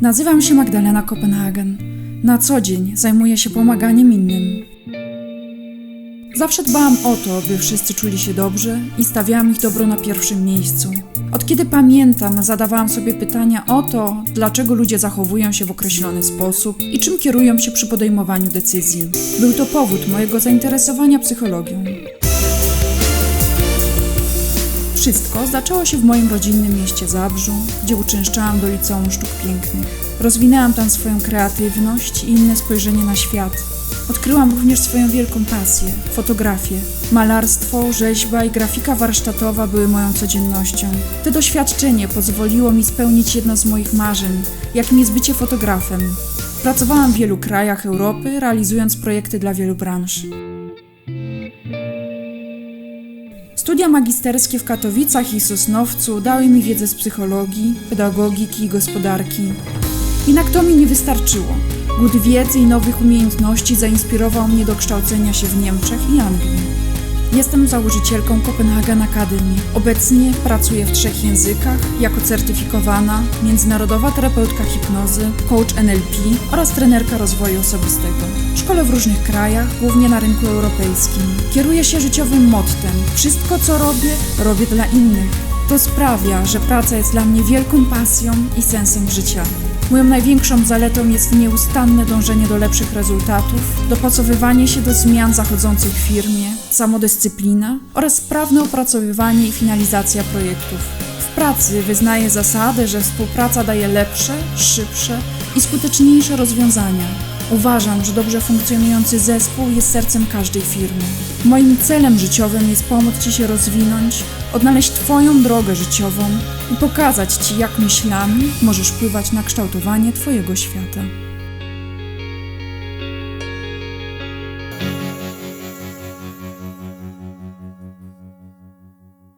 Nazywam się Magdalena Kopenhagen. Na co dzień zajmuję się pomaganiem innym. Zawsze dbałam o to, by wszyscy czuli się dobrze i stawiałam ich dobro na pierwszym miejscu. Od kiedy pamiętam, zadawałam sobie pytania o to, dlaczego ludzie zachowują się w określony sposób i czym kierują się przy podejmowaniu decyzji. Był to powód mojego zainteresowania psychologią. Wszystko zaczęło się w moim rodzinnym mieście Zabrzu, gdzie uczęszczałam do Liceum Sztuk Pięknych. Rozwinęłam tam swoją kreatywność i inne spojrzenie na świat. Odkryłam również swoją wielką pasję fotografię. Malarstwo, rzeźba i grafika warsztatowa były moją codziennością. To doświadczenie pozwoliło mi spełnić jedno z moich marzeń, jakim jest bycie fotografem. Pracowałam w wielu krajach Europy, realizując projekty dla wielu branż. Studia magisterskie w Katowicach i Sosnowcu dały mi wiedzę z psychologii, pedagogiki i gospodarki. Jednak to mi nie wystarczyło. Głód wiedzy i nowych umiejętności zainspirował mnie do kształcenia się w Niemczech i Anglii. Jestem założycielką Copenhagen Academy. Obecnie pracuję w trzech językach jako certyfikowana międzynarodowa terapeutka hipnozy, coach NLP oraz trenerka rozwoju osobistego. Szkolę w różnych krajach, głównie na rynku europejskim. Kieruję się życiowym mottem: wszystko co robię, robię dla innych. To sprawia, że praca jest dla mnie wielką pasją i sensem życia. Moją największą zaletą jest nieustanne dążenie do lepszych rezultatów, dopasowywanie się do zmian zachodzących w firmie, samodyscyplina oraz sprawne opracowywanie i finalizacja projektów. W pracy wyznaję zasadę, że współpraca daje lepsze, szybsze i skuteczniejsze rozwiązania. Uważam, że dobrze funkcjonujący zespół jest sercem każdej firmy. Moim celem życiowym jest pomóc Ci się rozwinąć, odnaleźć Twoją drogę życiową i pokazać Ci, jak myślami możesz wpływać na kształtowanie Twojego świata.